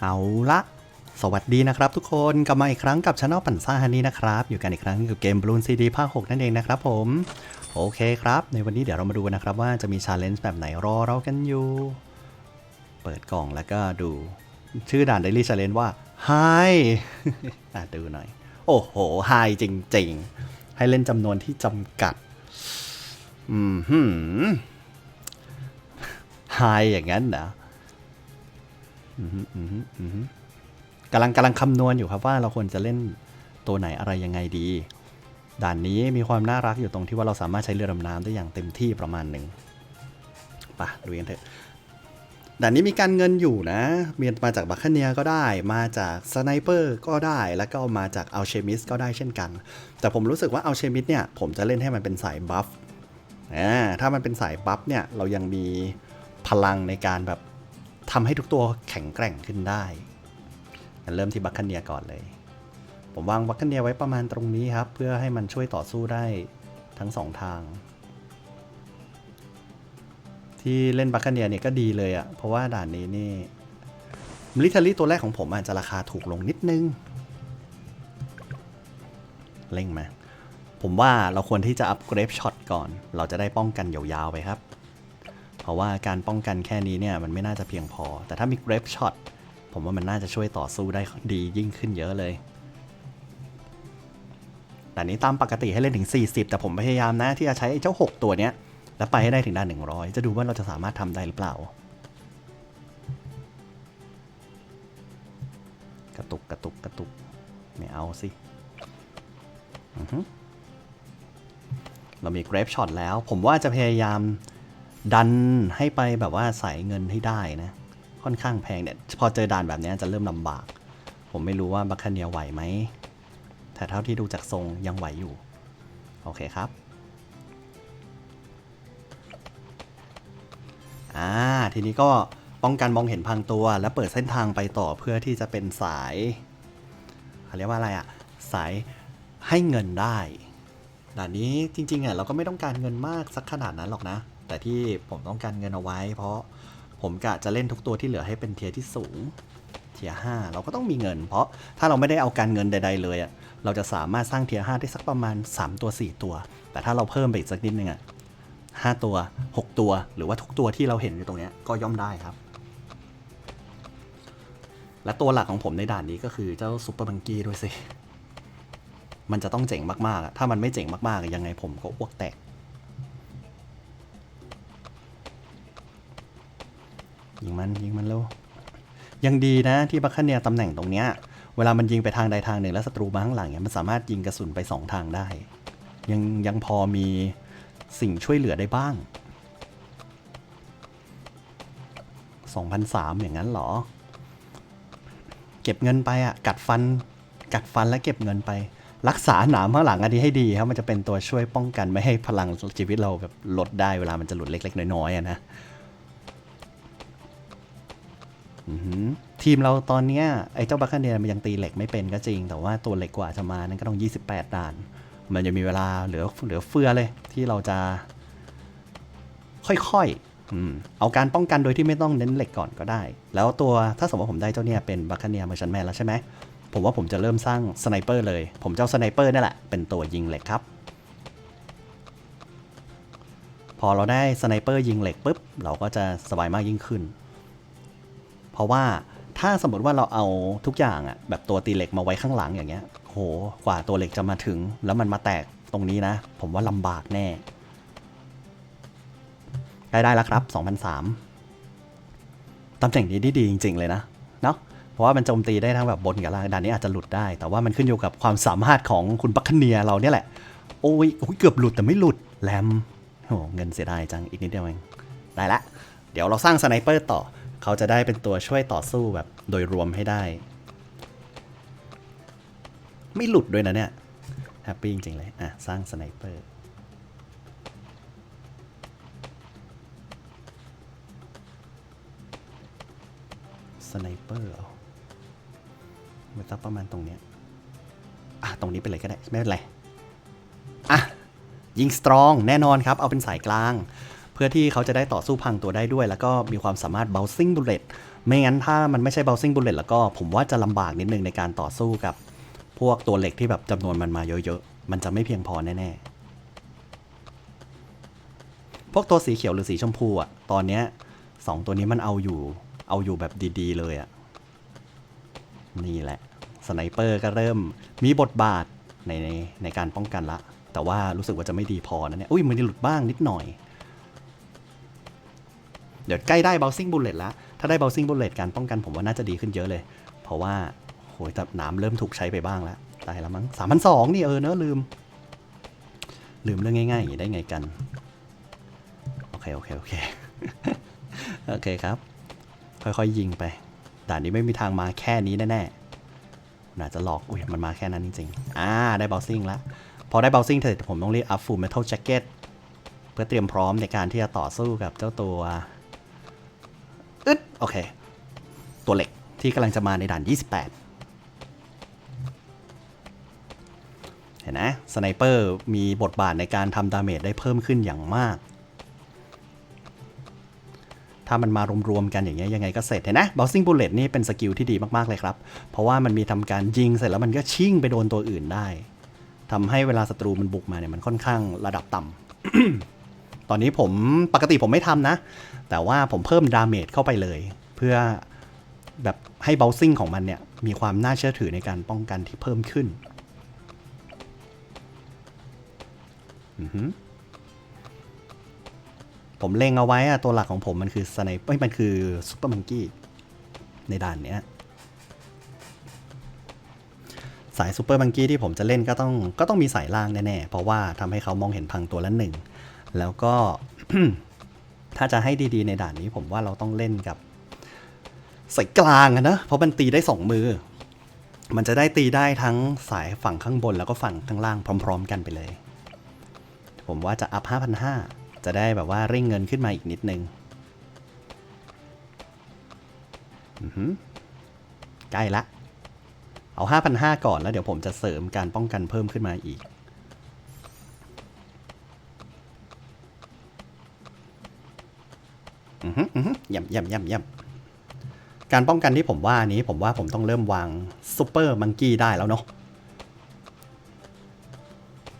เอาละสวัสดีนะครับทุกคนกลับมาอีกครั้งกับช anel ปั่นซ่าฮันนี่นะครับ อยู่กันอีกครั้งกับเกมบลูนซีดีภาค 6 นั่นเองนะครับผม โอเคครับ ในวันนี้เดี๋ยวเรามาดูนะครับว่าจะมีชาเลนจ์แบบไหนรอเรากันอยู่ เปิดกล่องแล้วก็ดู ชื่อด่าน Daily Challenge ว่า Hi อะดูหน่อย โอ้โห Hi จริง ๆ ให้เล่นจำนวนที่จำกัด อืมหืม Hi อย่างนั้นนะ กำลังกำลังคำนวณอยู่ครับว่าเราควรจะเล่นตัวไหนอะไรยังไงดี ด่านนี้มีความน่ารักอยู่ตรงที่ว่าเราสามารถใช้เรือดำน้ำได้อย่างเต็มที่ประมาณหนึ่งไปะดูกันเถอะด่านนี้มีการเงินอยู่นะมีมาจากบัคเนียก็ได้ มาจากสไนเปอร์ก็ได้ แล้วก็มาจากอัลเชมิสก็ได้เช่นกัน แต่ผมรู้สึกว่าอัลเชมิสเนี่ย ผมจะเล่นให้มันเป็นสายบัฟอ่าถ้ามันเป็นสายบัฟเนี่ย เรายังมีพลังในการแบบ ทำให้ทุกตัวแข็งแกร่งขึ้นได้เริ่มที่บัคคเนียก่อนเลย ผมวางบัคคเนียไว้ประมาณตรงนี้ครับ เพื่อให้มันช่วยต่อสู้ได้ทั้งสองทาง ที่เล่นบัคคเนียเนี่ยก็ดีเลยอะ่ะ เพราะว่าด่านนี้นี่มิลิเทอรี่ตัวแรกของผมอาจจะราคาถูกลงนิดนึง เร่งมา ผมว่าเราควรที่จะอัพเกรฟช็อตก่อน เราจะได้ป้องกันยาวๆไปครับ เพราะว่าการป้องกันแค่นี้เนี่ยมันไม่น่าจะเพียงพอ แต่ถ้ามีเกรฟช็อตผมว่ามันน่าจะช่วยต่อสู้ได้ดียิ่งขึ้นเยอะเลย แต่นี้ตามปกติให้เล่นถึง 40 แต่ผมพยายามนะที่จะใช้เจ้า 6 ตัวเนี้ย แล้วไปให้ได้ถึงด้าน 100 จะดูว่าเราจะสามารถทำได้หรือเปล่า กระตุกกระตุกกระตุกไม่เอาสิอือฮึเรามี Grape Shot แล้ว ผมว่าจะพยายาม ดันให้ไปแบบว่าใส่เงินให้ได้นะ ค่อนข้างแพงเนี่ยพอเจอด่านแบบนี้จะเริ่มลำบาก ผมไม่รู้ว่าบัคคาเนียไหวไหมแต่เท่าที่ดูจากทรงยังไหวอยู่ โอเคครับอ่าทีนี้ก็ป้องกันมองเห็นพังตัว และเปิดเส้นทางไปต่อเพื่อที่จะเป็นสายเขาเรียกว่าอะไรอะสายให้เงินได้ด่านนี้จริงๆอะเราก็ไม่ต้องการเงินมากสักขนาดนั้นหรอกนะ แต่ที่ผมต้องการเงินเอาไว้ เพราะผมกะจะเล่นทุกตัวที่เหลือให้เป็นเทียที่สูงเทียห้าเราก็ต้องมีเงิน เพราะถ้าเราไม่ได้เอาการเงินใด ๆ เลยอะเราจะสามารถสร้างเทียห้าได้สักประมาณ 3 ตัว 4 ตัว แต่ถ้าเราเพิ่มไปอีกสักนิดนึงอะห้าตัว 6 ตัว หรือว่าทุกตัวที่เราเห็นอยู่ตรงนี้ก็ย่อมได้ครับ และตัวหลักของผมในด่านนี้ก็คือเจ้าซุปเปอร์บังกี้ด้วยสิ มันจะต้องเจ๋งมากๆ ถ้ามันไม่เจ๋งมากๆ ยังไงผมก็อ้วกแตก ยิงมันยิงมันเร็วยังดีนะที่บัคคเนียตำแหน่งตรงเนี้ยเวลามันยิงไปทางใดทางหนึ่งแล้วศัตรูมาข้างหลังเนี่ยมันสามารถยิงกระสุนไปสองทางได้ ยังยังพอมีสิ่งช่วยเหลือได้บ้าง 2,003อย่างนั้นเหรอ เก็บเงินไปอะกัดฟัน กัดฟันแล้วเก็บเงินไป รักษาหนามข้างหลังอันนี้ให้ดีครับมันจะเป็นตัวช่วยป้องกันไม่ให้พลังชีวิตเราแบบลดได้เวลามันจะหลุดเล็ก ๆ น้อยๆนะ ทีมเราตอนเนี้ยไอ้เจ้าบัคคาเนียมันยังตีเหล็กไม่เป็นก็จริง แต่ว่าตัวเหล็กกว่าจะมานั้นก็ต้อง 28 ด่าน มันจะมีเวลาเหลือเหลือเฟือเลยที่เราจะ ค่อยๆอเอาการป้องกันโดยที่ไม่ต้องเน้นเหล็กก่อนก็ได้ แล้วตัวถ้าสมมติผมได้เจ้าเนี่ยเป็นบัคคาเนียมอชันแมนแล้วใช่ไหมผมว่าผมจะเริ่มสร้างสไนเปอร์เลย ผมเจ้าสไนเปอร์นี่แหละเป็นตัวยิงเหล็กครับ พอเราได้สไนเปอร์ยิงเหล็กปุ๊บเราก็จะสบายมากยิ่งขึ้น เพราะว่าถ้าสมมติว่าเราเอาทุกอย่างอะแบบตัวตีเหล็กมาไว้ข้างหลังอย่างเงี้ยโหกว่าตัวเหล็กจะมาถึง แล้วมันมาแตกตรงนี้นะ ผมว่าลำบากแน่ ได้ได้แล้วครับ2003ตำแหน่งนี้ดีดีจริง ๆ เลยนะเนาะเพราะว่ามันโจมตีได้ทั้งแบบบนกับล่างด่านนี้อาจจะหลุดได้ แต่ว่ามันขึ้นอยู่กับความสามารถของคุณบัคคเนียเราเนี่ยแหละ โอ้ยเกือบหลุดแต่ไม่หลุดแรมโอ้เงินเสียดายจังอีกนิดเดียวเองได้ละ เดี๋ยวเราสร้างสไนเปอร์ต่อ เขาจะได้เป็นตัวช่วยต่อสู้แบบโดยรวมให้ได้ ไม่หลุดด้วยนะเนี่ย แฮปปี้จริง ๆ เลย อะ สร้างสไนเปอร์สไนเปอร์เอมันสักประมาณตรงเนี้ยอะ ตรงนี้ไปเลยก็ได้ ไม่เป็นไร อะ ยิงสตรองแน่นอนครับ เอาเป็นสายกลาง เพื่อที่เขาจะได้ต่อสู้พังตัวได้ด้วย แล้วก็มีความสามารถ bouncing bullet ไม่งั้นถ้ามันไม่ใช่ bouncing bullet แล้วก็ผมว่าจะลำบากนิดนึงในการต่อสู้กับ พวกตัวเหล็กที่แบบจำนวนมันมาเยอะๆ มันจะไม่เพียงพอแน่ๆ พวกตัวสีเขียวหรือสีชมพูอะตอนเนี้ยสองตัวนี้มันเอาอยู่ เอาอยู่แบบดีๆ เลยอะนี่แหละ สไนเปอร์ก็เริ่มมีบทบาทในในในการป้องกันละ แต่ว่ารู้สึกว่าจะไม่ดีพอนะเนี่ย อุ้ยมันหลุดบ้างนิดหน่อย เดี๋ยวใกล้ได้ bouncing bullet แล้ว ถ้าได้ bouncing bullet การป้องกันผมว่าน่าจะดีขึ้นเยอะเลย เพราะว่าโหยแต่น้ำเริ่มถูกใช้ไปบ้างแล้วได้แล้วมั้งสามพันสองนี่เออเนอะลืม ลืมเรื่องง่ายๆอย่างนี้ได้ไงกัน โอเค โอเค โอเค โอเคครับ ค่อยๆยิงไป ด่านนี้ไม่มีทางมาแค่นี้แน่ๆน่าจะหลอก อุ้ย มันมาแค่นั้นจริงๆ อ่า ได้บ o ลซิ่งแล้ว พอได้บ o ลซิ่งเสร็จผมต้องรีบอัพฟูลเมทัลแจ็คเก็ตเพื่อเตรียมพร้อมในการที่จะต่อสู้กับเจ้าตัว โอเค ตัวเหล็กที่กำลังจะมาในด่าน 28 เห็นนะสไนเปอร์มีบทบาทในการทำดาเมจได้เพิ่มขึ้นอย่างมาก ถ้ามันมารวมๆกันอย่างเงี้ยยังไงก็เสร็จเห็นนะ bouncing bullet นี่เป็นสกิลที่ดีมากๆเลยครับ เพราะว่ามันมีทำการยิงเสร็จแล้วมันก็ชิ่งไปโดนตัวอื่นได้ทำให้เวลาศัตรูมันบุกมาเนี่ยมันค่อนข้างระดับต่ำ ตอนนี้ผมปกติผมไม่ทำนะ แต่ว่าผมเพิ่มดาเมจเข้าไปเลย เพื่อแบบให้ bouncing ของมันเนี่ย มีความน่าเชื่อถือในการป้องกันที่เพิ่มขึ้นผมเล็งเอาไว้อะตัวหลักของผมมันคือสไนเปอร์มันคือซูเปอร์มังกี้ในด่านเนี้ยสายซูเปอร์มังกี้ที่ผมจะเล่นก็ต้องก็ต้องมีสายล่างแน่ๆ เพราะว่าทำให้เขามองเห็นพังตัวละหนึ่ง แล้วก็ถ้าจะให้ดีๆในด่านนี้ผมว่าเราต้องเล่นกับสายกลางอะนะ เพราะมันตีได้สองมือ มันจะได้ตีได้ทั้งสายฝั่งข้างบนแล้วก็ฝั่งข้างล่างพร้อม ๆ กันไปเลย ผมว่าจะอัพ 5,500 จะได้แบบว่าเร่งเงินขึ้นมาอีกนิดนึงใกล้ละ เอา 5,500 ก่อนแล้วเดี๋ยวผมจะเสริมการป้องกันเพิ่มขึ้นมาอีก อือหืออือหือเย่ำย่ำย่ำย่ำการป้องกันที่ผมว่านี้ ผมว่าผมต้องเริ่มวางซูเปอร์มังกี้ได้แล้วเนาะ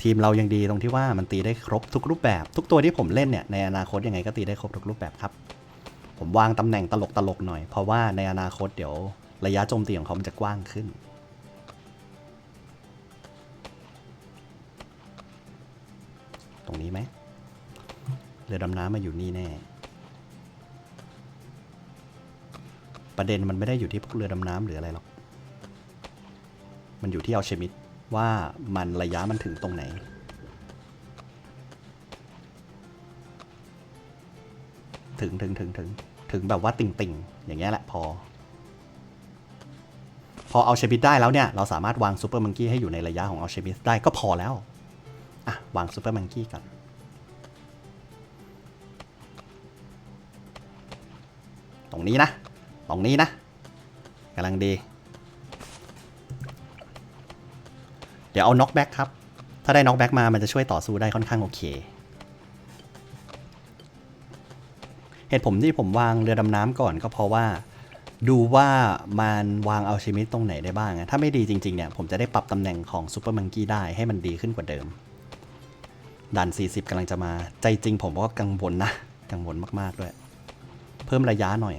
ทีมเรายังดีตรงที่ว่ามันตีได้ครบทุกรูปแบบ ทุกตัวที่ผมเล่นเนี่ยในอนาคตยังไงก็ตีได้ครบทุกรูปแบบครับ ผมวางตำแหน่งตลกตลกหน่อย เพราะว่าในอนาคตเดี๋ยวระยะโจมตีของเขามันจะกว้างขึ้น ตรงนี้ไหมเรือดำน้ำมาอยู่นี่แน่ ประเด็นมันไม่ได้อยู่ที่พวกเรือดำน้ำหรืออะไรหรอก มันอยู่ที่เอาเชมิดว่ามันระยะมันถึงตรงไหน ถึงถึงถึงถึงถึงแบบว่าติ่งติ่งอย่างเงี้ยแหละพอ พอเอาเชมิดได้แล้วเนี่ย เราสามารถวางซูเปอร์มังกี้ให้อยู่ในระยะของเอาเชมิดได้ก็พอแล้ว อะ วางซูเปอร์มังกี้ก่อนตรงนี้นะ ตรงนี้นะกำลังดี เดี๋ยวเอาน็อกแบ็กครับ ถ้าได้น็อกแบ็กมามันจะช่วยต่อสู้ได้ค่อนข้างโอเค เหตุผลที่ผมวางเรือดำน้ำก่อนก็เพราะว่าดูว่ามันวางเอาชิมิตตรงไหนได้บ้าง ถ้าไม่ดีจริงๆเนี่ยผมจะได้ปรับตำแหน่งของซูเปอร์มังกี้ได้ให้มันดีขึ้นกว่าเดิมด่าน 40กำลังจะมา ใจจริงผมก็กังวลนะ กังวลมากๆด้วย เพิ่มระยะหน่อย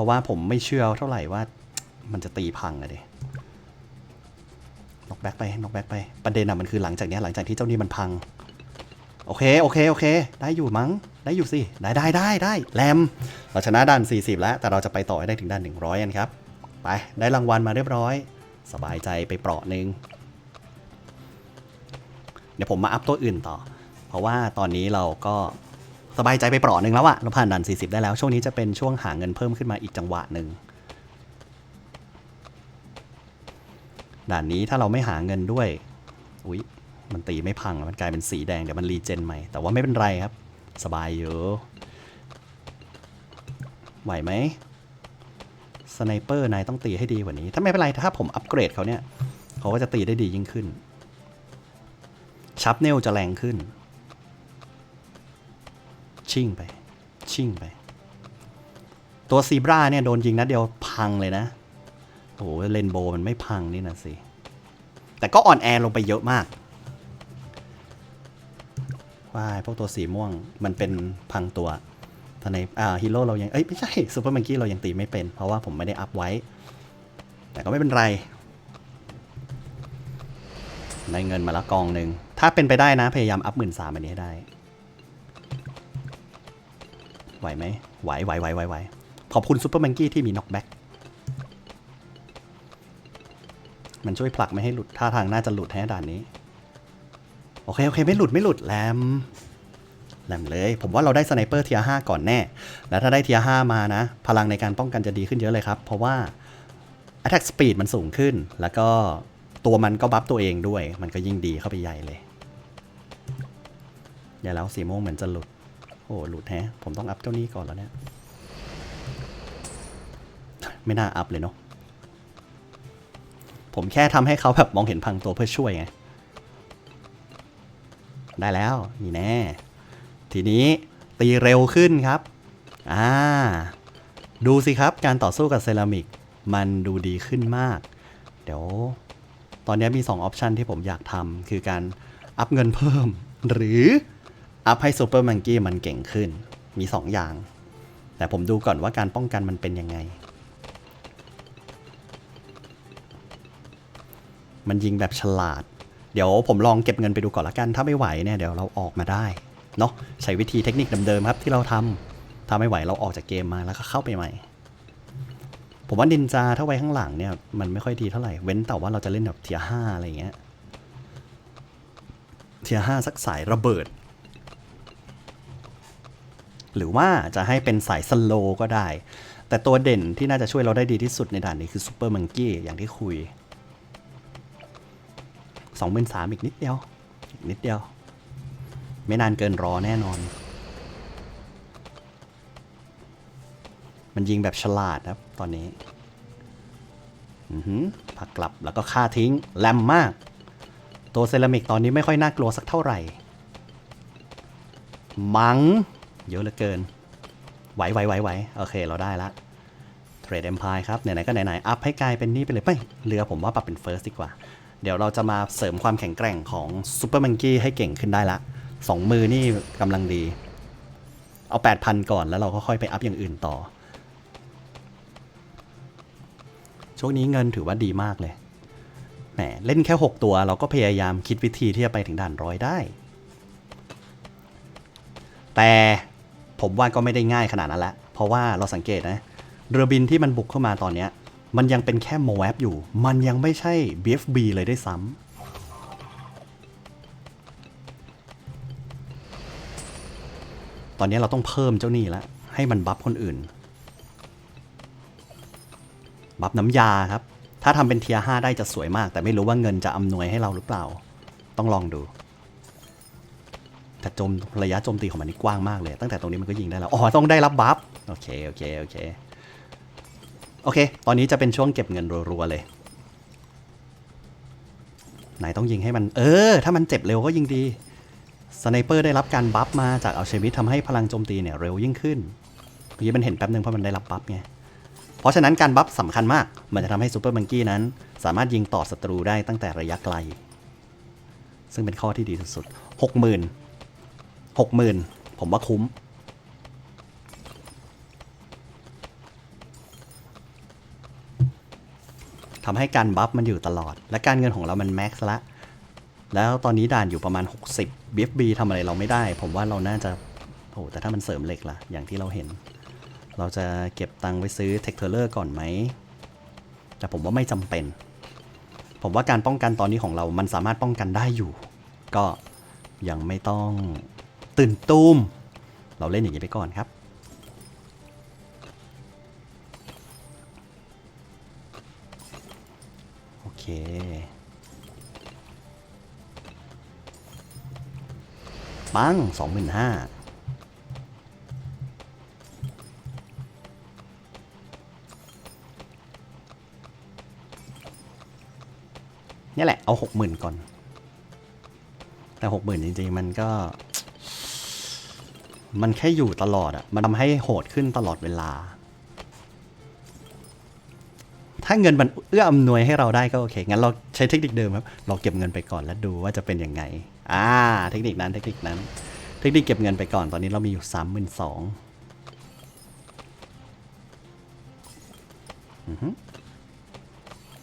ราะว่าผมไม่เชื่อเท่าไหร่ว่ามันจะตีพังอะดิน็อกแบ็กไปน็อกแบ็กไป ประเด็นอะมันคือหลังจากนี้หลังจากที่เจ้านี่มันพัง โอเค โอเค โอเค ได้อยู่มั้ง ได้อยู่สิ ได้ได้ได้ได้แรม เราชนะด่าน 40 แล้ว แต่เราจะไปต่อให้ได้ถึงด่าน 100 กันครับ ไป ได้รางวัลมาเรียบร้อย สบายใจไปเปราะหนึ่งเดี๋ยวผมมาอัพตัวอื่นต่อ เพราะว่าตอนนี้เราก็ สบายใจไปเปราะหนึ่งแล้วอะเราผ่านด่าน 40 ได้แล้ว ช่วงนี้จะเป็นช่วงหาเงินเพิ่มขึ้นมาอีกจังหวะหนึ่งด่านนี้ถ้าเราไม่หาเงินด้วย อุ๊ย มันตีไม่พัง มันกลายเป็นสีแดง เดี๋ยวมันรีเจนใหม่ แต่ว่าไม่เป็นไรครับ สบายอยู่ ไหวไหมสไนเปอร์นายต้องตีให้ดีกว่านี้ ถ้าไม่เป็นไร ถ้าผมอัปเกรดเขาเนี่ย เขาก็จะตีได้ดียิ่งขึ้น ชับเนลจะแรงขึ้น ชิ่งไป ชิ่งไป ตัวซีบราเนี่ยโดนยิงนัดเดียวพังเลยนะโอ้โหเลนโบว์มันไม่พังนี่นะสิ แต่ก็อ่อนแอลงไปเยอะมากว่ายพวกตัวสีม่วงมันเป็นพังตัวแต่ในอ่าฮีโร่เรายัง เอ้ย ไม่ใช่ซูเปอร์มังกี้เรายังตีไม่เป็น เพราะว่าผมไม่ได้อัพไว้ แต่ก็ไม่เป็นไร ได้เงินมาล้วกองหนึ่ง ถ้าเป็นไปได้นะ พยายามอัพหมื่นสามอันนี้ให้ได้ ไหวไหมไหวไหวไหวไหวไหวขอบคุณซูเปอร์มังกี้ที่มีน็อกแบ็กมันช่วยผลักไม่ให้หลุดท่าทางน่าจะหลุดแท้ด่านนี้ โอเค โอเค ไม่หลุดไม่หลุดแลมแลมเลย ผมว่าเราได้สไนเปอร์เทียห้าก่อนแน่ แล้วถ้าได้เทียห้ามานะ พลังในการป้องกันจะดีขึ้นเยอะเลยครับ เพราะว่า attack speed มันสูงขึ้น แล้วก็ตัวมันก็บัฟตัวเองด้วย มันก็ยิ่งดีเข้าไปใหญ่เลย อย่าแล้วสีม่วงเหมือนจะหลุด อ้หลุดแฮะผมต้องอัพเจ้านี้ก่อนแล้วเนี่ย ไม่น่าอัพเลยเนาะ ผมแค่ทำให้เขาแบบมองเห็นพังตัวเพื่อช่วยไง ได้แล้วนี่แน่ ทีนี้ตีเร็วขึ้นครับ อ่า ดูสิครับการต่อสู้กับเซรามิก มันดูดีขึ้นมาก เดี๋ยว ตอนนี้มี2ออปชันที่ผมอยากทำคือการอัพเงินเพิ่ม หรือ อัพให้ซูเปอร์มังกี้มันเก่งขึ้น มี 2 อย่าง แต่ผมดูก่อนว่าการป้องกันมันเป็นยังไง มันยิงแบบฉลาด เดี๋ยวผมลองเก็บเงินไปดูก่อนละกัน ถ้าไม่ไหวเนี่ยเดี๋ยวเราออกมาได้เนาะใช้วิธีเทคนิคเดิมๆครับที่เราทำถ้าไม่ไหวเราออกจากเกมมาแล้วก็เข้าไปใหม่ ผมว่านินจาถ้าไว้ข้างหลังเนี่ยมันไม่ค่อยดีเท่าไหร่เว้นแต่ว่าเราจะเล่นแบบเทียห้าอะไรอย่างเงี้ยเทียห้าสักสายระเบิด หรือว่าจะให้เป็นสายสโลก็ได้ แต่ตัวเด่นที่น่าจะช่วยเราได้ดีที่สุดในด่านนี้คือซูเปอร์มังกี้อย่างที่คุยสองหมื่นสามอีกนิดเดียว อีกนิดเดียว ไม่นานเกินรอแน่นอน มันยิงแบบฉลาดครับตอนนี้อือหือพักกลับแล้วก็ฆ่าทิ้ง แลมมาก ตัวเซรามิกตอนนี้ไม่ค่อยน่ากลัวสักเท่าไหร่ มัง เยอะเหลือเกิน ไหวไหวไหวไหวโอเค เราได้ละเทรดเอ็มพายครับ ไหนๆ ก็ไหนๆ อัพให้กลายเป็นนี่ไปเลยไม่เรือผมว่าปรับเป็นเฟิร์สดีกว่า เดี๋ยวเราจะมาเสริมความแข็งแกร่งของซูเปอร์มังกี้ให้เก่งขึ้นได้ละสองมือนี่กำลังดี เอา 8,000 ก่อนแล้วเราก็ค่อยไปอัพอย่างอื่นต่อ ช่วงนี้เงินถือว่าดีมากเลยแหมเล่นแค่ 6 ตัวเราก็พยายามคิดวิธีที่จะไปถึงด่านร้อยได้ แต่ ผมว่าก็ไม่ได้ง่ายขนาดนั้นละ เพราะว่าเราสังเกตนะ เรือบินที่มันบุกเข้ามาตอนเนี้ยมันยังเป็นแค่โมแวบอยู่ มันยังไม่ใช่ BFB เลยได้ซ้ำตอนนี้เราต้องเพิ่มเจ้านี่แล้ว ให้มันบัฟคนอื่น บัฟน้ำยาครับ ถ้าทำเป็นเทียห้าได้จะสวยมาก แต่ไม่รู้ว่าเงินจะอำนวยให้เราหรือเปล่า ต้องลองดู แต่โจมระยะโจมตีของมันนี่กว้างมากเลย ตั้งแต่ตรงนี้มันก็ยิงได้แล้ว อ๋อ ต้องได้รับบัฟ โอเค โอเค โอเค โอเค ตอนนี้จะเป็นช่วงเก็บเงินรัวๆเลย ไหนต้องยิงให้มัน เออ ถ้ามันเจ็บเร็วก็ยิงดี สไนเปอร์ได้รับการบัฟมาจากเอาชีวิตทำให้พลังโจมตีเนี่ยเร็วยิ่งขึ้นเมื่อกี้มันเห็นแป๊บนึงเพราะมันได้รับบัฟไง เพราะฉะนั้นการบัฟสำคัญมาก มันจะทำให้ซูเปอร์มังกี้นั้น สามารถยิงต่อศัตรูได้ตั้งแต่ระยะไกล ซึ่งเป็นข้อที่ดีสุดๆหกหมื่น หกหมื่นผมว่าคุ้ม ทำให้การบัฟมันอยู่ตลอด และการเงินของเรามันแม็กซ์ละ แล้วตอนนี้ด่านอยู่ประมาณ 60 BFB ทำอะไรเราไม่ได้ ผมว่าเราน่าจะโอ้แต่ถ้ามันเสริมเหล็กล่ะ อย่างที่เราเห็น เราจะเก็บตังค์ไว้ซื้อเทคเทอร์เลอร์ก่อนไหม แต่ผมว่าไม่จำเป็น ผมว่าการป้องกันตอนนี้ของเรา มันสามารถป้องกันได้อยู่ ก็ยังไม่ต้อง ตื่นตูม เราเล่นอย่างนี้ไปก่อนครับ โอเค ปังสองหมื่นห้านี่แหละ เอาหกหมื่นก่อน แต่หกหมื่นจริงๆ มันก็ มันแค่อยู่ตลอดอะมันทำให้โหดขึ้นตลอดเวลา ถ้าเงินมันเอื้ออำนวยให้เราได้ก็โอเค งั้นเราใช้เทคนิคเดิมครับ เราเก็บเงินไปก่อนแล้วดูว่าจะเป็นยังไง อ่า เทคนิคนั้น เทคนิคนั้น เทคนิคเก็บเงินไปก่อน ตอนนี้เรามีอยู่สามหมื่นสอง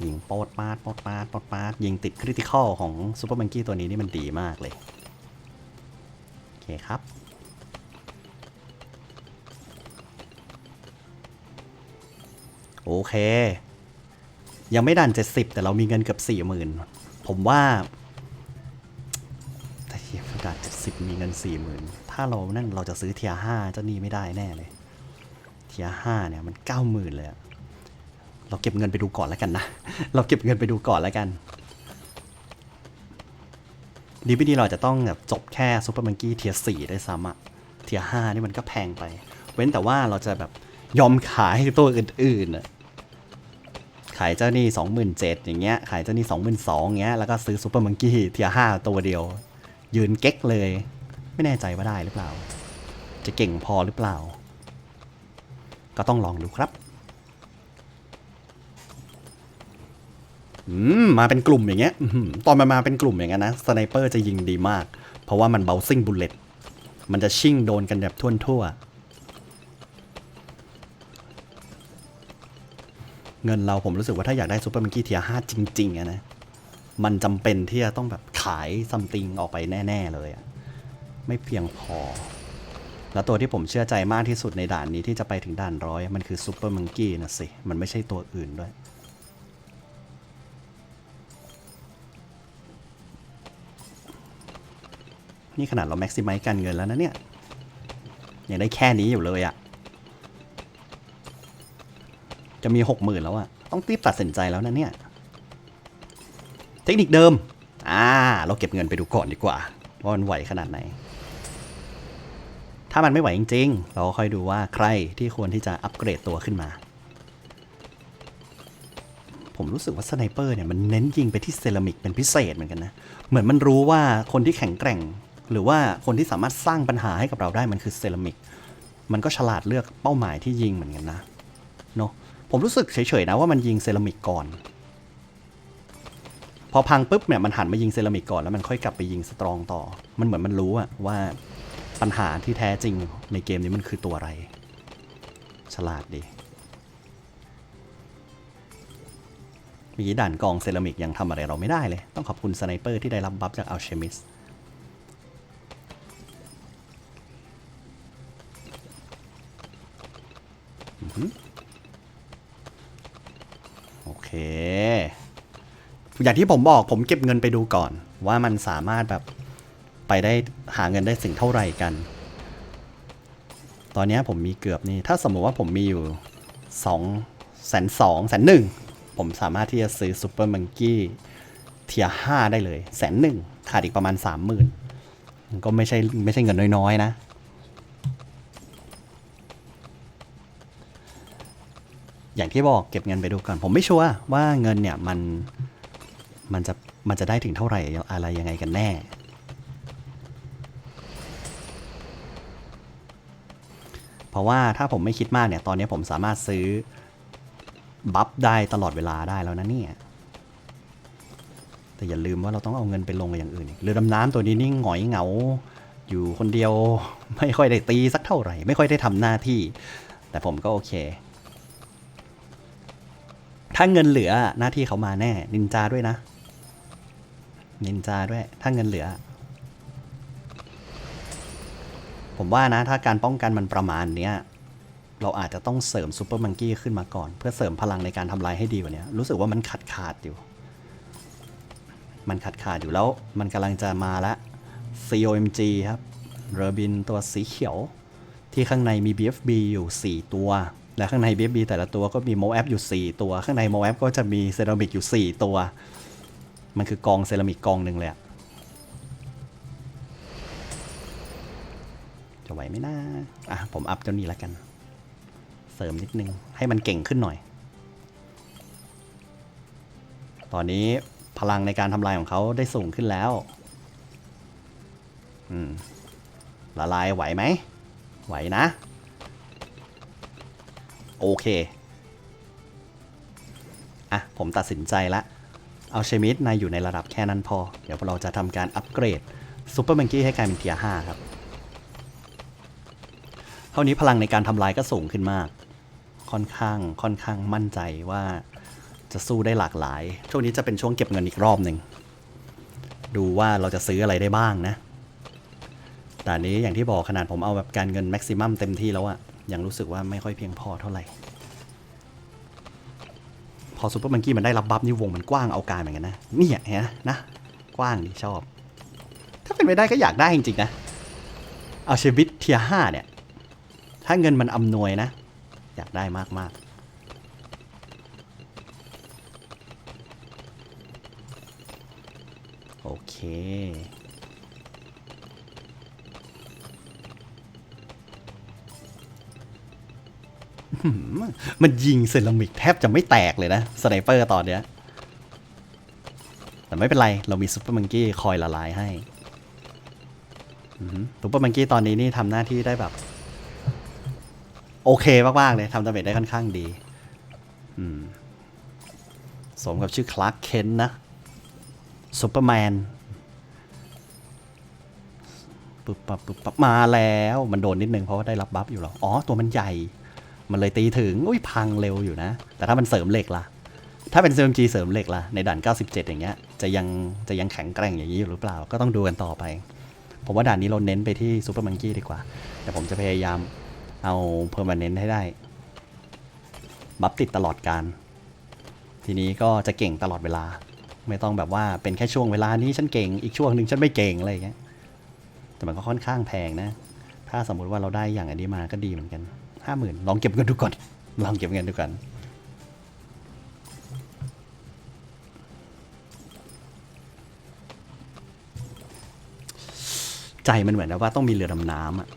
ยิงโปดปาดโปดปาดโปดปาด ยิงติดคริติคอลของซูเปอร์มังกี้ตัวนี้นี่มันดีมากเลย โอเคครับ เค ยังไม่ดันเจ็ดสิบแต่เรามีเงินเกือบสี่หมื่นผมว่าแต่เทียบดันเจ็ดสิบมีเงินสี่หมื่นถ้าเรานั่นเราจะซื้อเทียห้าเจ้านี่ไม่ได้แน่เลย เทียห้าเนี่ยมันเก้าหมื่นเลยเราเก็บเงินไปดูก่อนแล้วกันนะ เราเก็บเงินไปดูก่อนแล้วกันดีไม่ดีเราจะต้องแบบจบแค่ซูเปอร์มังกี้เทียสี่ได้ซ้ำอะเทียห้านี่มันก็แพงไป เว้นแต่ว่าเราจะแบบยอมขายตัวอื่นๆอะ ขายเจ้านี่สองหมื่นเจ็ดอย่างเงี้ย ขายเจ้านี่สองหมื่นสองเงี้ย แล้วก็ซื้อซูเปอร์มังกี้เทียห้าตัวเดียว ยืนเก๊กเลย ไม่แน่ใจว่าได้หรือเปล่า จะเก่งพอหรือเปล่า ก็ต้องลองดูครับ อืม มาเป็นกลุ่มอย่างเงี้ยตอนมันมาเป็นกลุ่มอย่างเงี้ยนะ สไนเปอร์จะยิงดีมาก เพราะว่ามันเบลซิ่งบุลเลตมันจะชิ่งโดนกันแบบทั่วๆ เงินเราผมรู้สึกว่าถ้าอยากได้ซูเปอร์มังกี้เทียห้าจริงๆอะนะ มันจำเป็นที่จะต้องแบบขายซัมติงออกไปแน่ ๆ เลยอะไม่เพียงพอ แล้วตัวที่ผมเชื่อใจมากที่สุดในด่านนี้ที่จะไปถึงด่านร้อยมันคือซูเปอร์มังกี้นะสิ มันไม่ใช่ตัวอื่นด้วย นี่ขนาดเราแม็กซิมัยการเงินแล้วนะเนี่ยยังได้แค่นี้อยู่เลยอะ จะมีหกหมื่นแล้วอะต้องรีบตัดสินใจแล้วนะเนี่ย เทคนิคเดิม อ่า เราเก็บเงินไปดูก่อนดีกว่า ว่ามันไหวขนาดไหน ถ้ามันไม่ไหวจริงๆ เราก็ค่อยดูว่าใครที่ควรที่จะอัปเกรดตัวขึ้นมา ผมรู้สึกว่าสไนเปอร์เนี่ยมันเน้นยิงไปที่เซรามิกเป็นพิเศษเหมือนกันนะ เหมือนมันรู้ว่าคนที่แข็งแกร่ง หรือว่าคนที่สามารถสร้างปัญหาให้กับเราได้มันคือเซรามิก มันก็ฉลาดเลือกเป้าหมายที่ยิงเหมือนกันนะ เนอะ ผมรู้สึกเฉยๆนะว่ามันยิงเซรามิกก่อน พอพังปุ๊บเนี่ยมันหันมายิงเซรามิกก่อนแล้วมันค่อยกลับไปยิงสตรองต่อ มันเหมือนมันรู้อะว่าปัญหาที่แท้จริงในเกมนี้มันคือตัวอะไร ฉลาดดีมีด่านกองเซรามิกยังทำอะไรเราไม่ได้เลย ต้องขอบคุณสไนเปอร์ที่ได้รับบัฟจากอัลเชมิสโอ เค อย่างที่ผมบอกผมเก็บเงินไปดูก่อน ว่ามันสามารถแบบไปได้หาเงินได้สิ่งเท่าไหร่กัน ตอนนี้ผมมีเกือบนี่ถ้าสมมติว่าผมมีอยู่สองแสนสองแสนหนึ่งผมสามารถที่จะซื้อซูเปอร์มังกี้เทียห้าได้เลยแสนหนึ่งขาดอีกประมาณสามหมื่นก็ไม่ใช่ไม่ใช่เงินน้อยๆนะ อย่าง ที่บอกเก็บเงินไปดูก่อน ผมไม่ชัวร์ว่าเงินเนี่ยมันมันจะมันจะได้ถึงเท่าไหร่อะไรยังไงกันแน่ เพราะว่าถ้าผมไม่คิดมากเนี่ย ตอนนี้ผมสามารถซื้อบัฟได้ตลอดเวลาได้แล้วนะเนี่ยแต่อย่าลืมว่าเราต้องเอาเงินไปลงกับอย่างอื่นเรือดำน้ำตัวนี้นี่หงอยเหงา อยู่คนเดียวไม่ค่อยได้ตีสักเท่าไหร่ ไม่ค่อยได้ทำหน้าที่ แต่ผมก็โอเค ถ้าเงินเหลือหน้าที่เขามาแน่ นินจาด้วยนะ นินจาด้วย ถ้าเงินเหลือ ผมว่านะ ถ้าการป้องกันมันประมาณเนี้ย เราอาจจะต้องเสริมซูเปอร์มังกี้ขึ้นมาก่อน เพื่อเสริมพลังในการทำลายให้ดีกว่านี้รู้สึกว่ามันขาดขาดอยู่ มันขาดขาดอยู่แล้ว มันกำลังจะมาละ COMG ครับเรอบินตัวสีเขียว ที่ข้างในมี BFB อยู่ 4 ตัว และข้างใน BFB แต่ละตัวก็มี MOAB อยู่ 4 ตัว ข้างใน MOAB ก็จะมีเซรามิกอยู่ 4 ตัว มันคือกองเซรามิกกองหนึ่งเลยจะไหวไหมนะอะผมอัพเจ้านี้แล้วกัน เสริมนิดนึง ให้มันเก่งขึ้นหน่อย ตอนนี้พลังในการทำลายของเขาได้สูงขึ้นแล้วอืมละลายไหวไหม ไหวนะ โอเค อะ ผมตัดสินใจละ เอาเชมิสนายอยู่ในระดับแค่นั้นพอ เดี๋ยวเราจะทำการอัปเกรดซูเปอร์มังกี้ให้กลายเป็นเทียร์5ครับ เท่านี้พลังในการทำลายก็สูงขึ้นมาก ค่อนข้างค่อนข้างมั่นใจว่าจะสู้ได้หลากหลาย ช่วงนี้จะเป็นช่วงเก็บเงินอีกรอบหนึ่ง ดูว่าเราจะซื้ออะไรได้บ้างนะแต่นนี้อย่างที่บอกขนาดผมเอาแบบการเงินแม็กซิมัมเต็มที่แล้วอะ ยังรู้สึกว่าไม่ค่อยเพียงพอเท่าไหร่ พอซูเปอร์มังกี้มันได้รับบัฟนี่วงมันกว้างเอาการเหมือนกันนะเนี่ยเห็นนะนะ กว้างดีชอบ ถ้าเป็นไปได้ก็อยากได้จริงๆนะ เอาเชวิตเทียห้าเนี่ย ถ้าเงินมันอำนวยนะ อยากได้มากๆโอเค มันยิงเซรามิกแทบจะไม่แตกเลยนะสไนเปอร์ตอนเนี้ย แต่ไม่เป็นไร เรามีซุปเปอร์มังกี้คอยละลายให้ซุปเปอร์มังกี้ตอนนี้นี่ทำหน้าที่ได้แบบ โอเคมากๆเลยทำดาเมจได้ค่อนข้างดีสมกับชื่อคลาร์กเคนนะซูเปอร์แมนปึ๊บปับปึ๊บปับมาแล้ว มันโดนนิดนึงเพราะว่าได้รับบัฟอยู่หรอ อ๋อ ตัวมันใหญ่ มันเลยตีถึง อุ้ยพังเร็วอยู่นะ แต่ถ้ามันเสริมเหล็กล่ะ ถ้าเป็น CMG เสริมเหล็กล่ะ ในด่าน 97 อย่างเงี้ย จะยังจะยังแข็งแกร่งอย่างนี้อยู่หรือเปล่า ก็ต้องดูกันต่อไป ผมว่าด่านนี้เราเน้นไปที่ซูเปอร์มังกี้ดีกว่า แต่ผมจะพยายามเอาเพอร์มาเนนต์ให้ได้ บัฟติดตลอดการ ทีนี้ก็จะเก่งตลอดเวลา ไม่ต้องแบบว่าเป็นแค่ช่วงเวลานี้ฉันเก่ง อีกช่วงหนึ่งฉันไม่เก่งอะไรอย่างเงี้ย แต่มันก็ค่อนข้างแพงนะ ถ้าสมมุติว่าเราได้อย่างอันนี้มาก็ดีเหมือนกัน ห้าหมื่นลองเก็บเงินดูก่อน ลองเก็บเงินดูก่อนใจมันเหมือนว่าต้องมีเรือดำน้ำอะ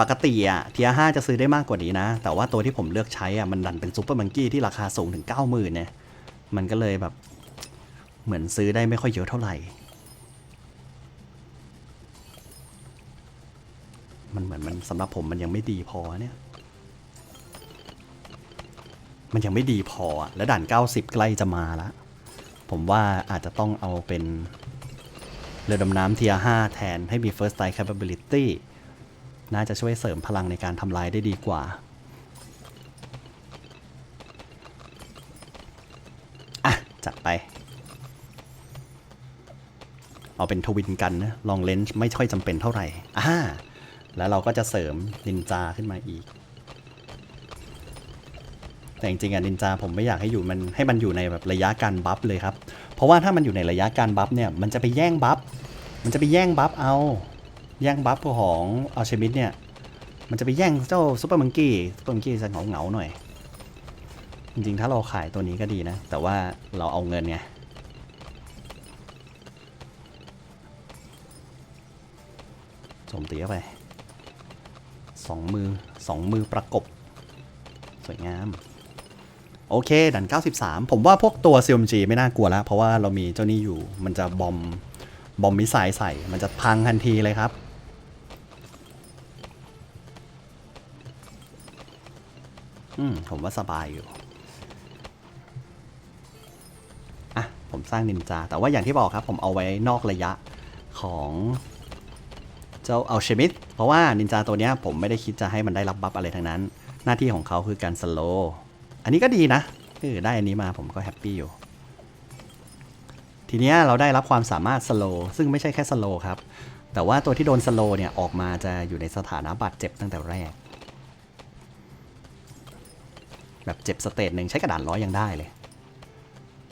ปกติอะเทียห้าจะซื้อได้มากกว่านี้นะ แต่ว่าตัวที่ผมเลือกใช้อะมันดันเป็นซูเปอร์มังกี้ที่ราคาสูงถึง 90,000เนี่ย มันก็เลยแบบ เหมือนซื้อได้ไม่ค่อยเยอะเท่าไหร่ มันเหมือนมันสำหรับผมมันยังไม่ดีพอเนี่ย มันยังไม่ดีพอแล้วด่าน 90 ใกล้จะมาล้วผมว่าอาจจะต้องเอาเป็นเรือดำน้ำเทีย5แทนให้มี First Strike Capability น่าจะช่วยเสริมพลังในการทำลายได้ดีกว่า อะ จัดไป เอาเป็นทวินกันนะ ลองเลนส์ไม่ค่อยจำเป็นเท่าไหร่อ่า แล้วเราก็จะเสริมนินจาขึ้นมาอีก แต่จริงๆอะนินจาผมไม่อยากให้อยู่มันให้มันอยู่ในแบบระยะการบัฟเลยครับ เพราะว่าถ้ามันอยู่ในระยะการบัฟเนี่ยมันจะไปแย่งบัฟ มันจะไปแย่งบัฟเอา แย่งบัฟของอัลเชมิดเนี่ย มันจะไปแย่งเจ้าซูเปอร์มังกี้ซูเปอร์มังกี้จะเหงาเหงาหน่อย จริงๆ ถ้าเราขายตัวนี้ก็ดีนะ แต่ว่าเราเอาเงินไงโจมตีเข้าไป สองมือสองมือประกบ สวยงาม โอเค ดัน 93 ผมว่าพวกตัว CMG ไม่น่ากลัวแล้ว เพราะว่าเรามีเจ้านี้อยู่มันจะบอม บอมมิสไซล์ใส่ มันจะพังทันทีเลยครับอืม ผมว่าสบายอยู่อะผมสร้างนินจา แต่ว่าอย่างที่บอกครับ ผมเอาไว้นอกระยะของ จ้าอัลเชมิดเพราะว่านินจาตัวเนี้ยผมไม่ได้คิดจะให้มันได้รับบัฟอะไรทั้งนั้น หน้าที่ของเขาคือการสโลว์อันนี้ก็ดีนะเออได้อันนี้มาผมก็แฮปปี้อยู่ ทีเนี้ยเราได้รับความสามารถสโลว์ซึ่งไม่ใช่แค่สโลว์ครับ แต่ว่าตัวที่โดนสโลว์เนี่ยออกมาจะอยู่ในสถานะบาดเจ็บตั้งแต่แรก แบบเจ็บสเตจหนึ่งใช้กระดานร้อยยังได้เลย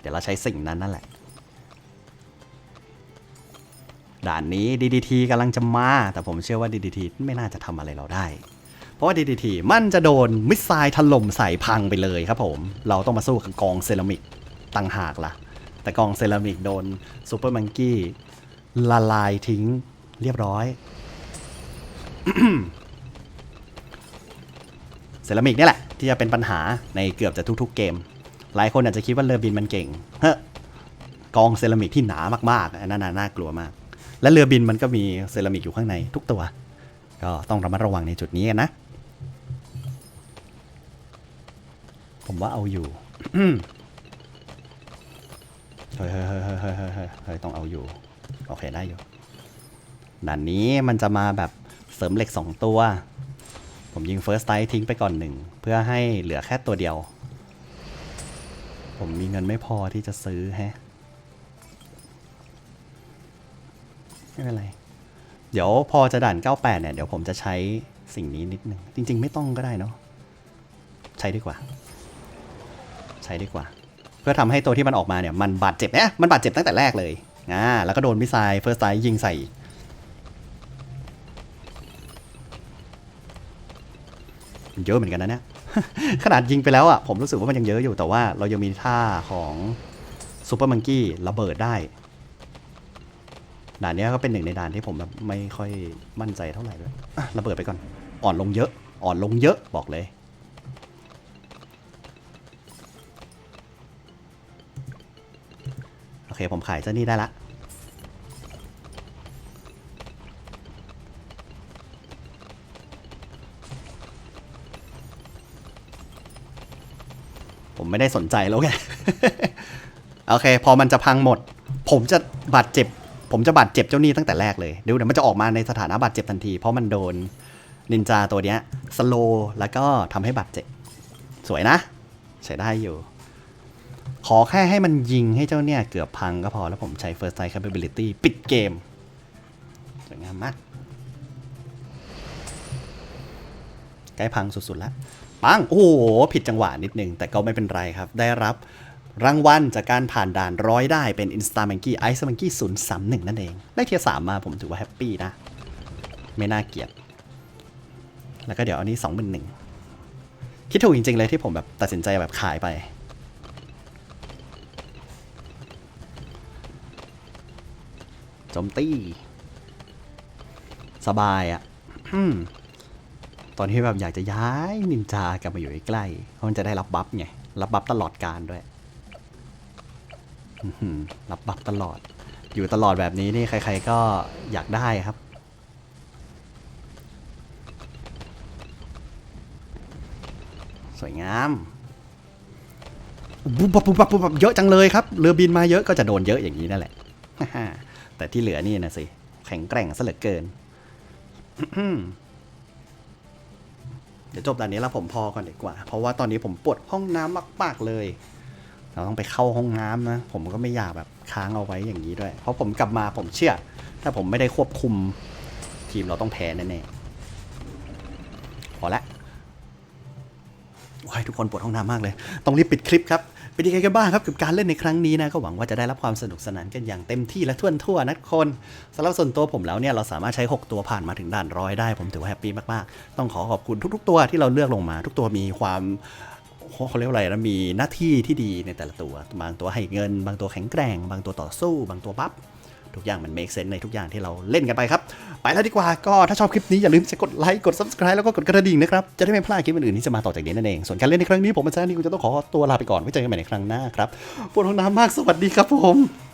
เดี๋ยวเราใช้สิ่งนั้นนั่นแหละ ด่านนี้ DDT กำลังจะมา แต่ผมเชื่อว่า DDT ไม่น่าจะทำอะไรเราได้ เพราะว่า DDT มันจะโดนมิสไซล์ถล่มใส่พังไปเลยครับผม เราต้องมาสู้กับกองเซรามิกต่างหากล่ะ แต่กองเซรามิกโดนซูเปอร์มังกี้ละลายทิ้งเรียบร้อยเซรามิกนี่แหละ ที่จะเป็นปัญหาในเกือบจะทุก ๆ เกม หลายคนอาจจะคิดว่าเรือบินมันเก่ง เฮ้กองเซรามิกที่หนามากๆ อันนั้นน่ากลัวมาก และเรือบินมันก็มีเซรามิกอยู่ข้างในทุกตัว ก็ต้องระมัดระวังในจุดนี้นะ ผมว่าเอาอยู่เฮ้ยเฮ้ยเฮ้ยเฮ้ยเฮ้ยต้องเอาอยู่ โอเคได้อยู่ด่านนี้มันจะมาแบบเสริมเหล็ก 2 ตัว ผมยิงเฟิร์สไตทิ้งไปก่อนหนึ่ง เพื่อให้เหลือแค่ตัวเดียว ผมมีเงินไม่พอที่จะซื้อแฮะ ไม่เป็นไร เดี๋ยวพอจะด่าน 98 เนี่ย เดี๋ยวผมจะใช้สิ่งนี้นิดนึง จริง ๆ ไม่ต้องก็ได้เนาะ ใช้ดีกว่า ใช้ดีกว่า เพื่อทำให้ตัวที่มันออกมาเนี่ย มันบาดเจ็บเนี่ยมันบาดเจ็บตั้งแต่แรกเลยอ่าแล้วก็โดนมิสไซล์เฟิร์สไซด์ยิงใส่เยอะเหมือนกันนะเนี่ย ขนาดยิงไปแล้วอะ ผมรู้สึกว่ามันยังเยอะอยู่ แต่ว่าเรายังมีท่าของซูเปอร์มังกี้ระเบิดได้ ด่านนี้ก็เป็นหนึ่งในด่านที่ผมแบบไม่ค่อยมั่นใจเท่าไหร่ด้วยระเบิดไปก่อน อ่อนลงเยอะ อ่อนลงเยอะบอกเลย โอเคผมขายเจ้านี่ได้ละผมไม่ได้สนใจแล้วไง โอเค พอมันจะพังหมด ผมจะบาดเจ็บ ผมจะบาดเจ็บเจ้านี้ตั้งแต่แรกเลยเดี๋ยวเดี๋ยวมันจะออกมาในสถานะบาดเจ็บทันที เพราะมันโดนนินจาตัวเนี้ยสโลแล้วก็ทำให้บาดเจ็บ สวยนะ ใช้ได้อยู่ ขอแค่ให้มันยิงให้เจ้าเนี่ยเกือบพังก็พอแล้วผมใช้ First Strike Capability ปิดเกมสวยงามมากใกล้พังสุดๆแล้วปัง โอ้โห ผิดจังหวะนิดนึง แต่ก็ไม่เป็นไรครับ ได้รับ รางวัลจากการผ่านด่านร้อยได้เป็น Insta Monkey Ice Monkey 031 นั่นเอง ได้เทียร์สามมาผมถือว่าแฮปปี้นะ ไม่น่าเกลียด แล้วก็เดี๋ยวอันนี้2 1 0คิดถูกจริง ๆ เลยที่ผมแบบตัดสินใจแบบขายไปโจมตีสบายอะ่ะตอนที่แบบอยากจะย้ายนินจากลับมาอยู่ใกล้เพราะมันจะได้รับบัฟไง รับบัฟตลอดการด้วย รับบัฟตลอด อยู่ตลอดแบบนี้นี่ใครๆก็อยากได้ครับ สวยงามบุบๆบุบบุบบเยอะจังเลยครับ เรือบินมาเยอะก็จะโดนเยอะอย่างนี้นั่นแหละ แต่ที่เหลือนี่นะสิ แข็งแกร่งซะเหลือเกิน เดี๋ยวจบด่านนี้แล้วผมพอก่อนดีกว่า เพราะว่าตอนนี้ผมปวดห้องน้ำมาก ๆ เลย เราต้องไปเข้าห้องน้ำนะ ผมก็ไม่อยากแบบค้างเอาไว้อย่างนี้ด้วย เพราะผมกลับมาผมเชื่อ ถ้าผมไม่ได้ควบคุมทีมเราต้องแพ้แน่ๆพอละว้ายทุกคนปวดห้องน้ำมากเลย ต้องรีบปิดคลิปครับ เป็นยังไงกันบ้างครับกับการเล่นในครั้งนี้นะ ก็หวังว่าจะได้รับความสนุกสนานกันอย่างเต็มที่และทั่วทั่วนะคนสำหรับส่วนตัวผมแล้วเนี่ยเราสามารถใช้ 6 ตัวผ่านมาถึงด่านร้อยได้ ผมถือว่าแฮปปี้มากๆ ต้องขอขอบคุณทุก ๆ ตัวที่เราเลือกลงมา ทุกตัวมีความ เขาเรียกว่าอะไรนะมีหน้าที่ที่ดีในแต่ละตัว บางตัวให้เงิน บางตัวแข็งแกร่ง บางตัวต่อสู้ บางตัวบัฟทุกอย่างมัน make sense ในทุกอย่างที่เราเล่นกันไปครับ ไปแล้วดีกว่าก็ถ้าชอบคลิปนี้อย่าลืมจะกดไลค์กด subscribe แล้วก็กดกระดิ่งนะครับ จะได้ไม่พลาดคลิปอื่นๆที่จะมาต่อจากนี้นั่นเอง ส่วนการเล่นในครั้งนี้ผมอาจารย์นี่กูจะต้องขอตัวลาไปก่อนไว้เจอกันใหม่ในครั้งหน้าครับปวดห้องน้ำมากสวัสดีครับผม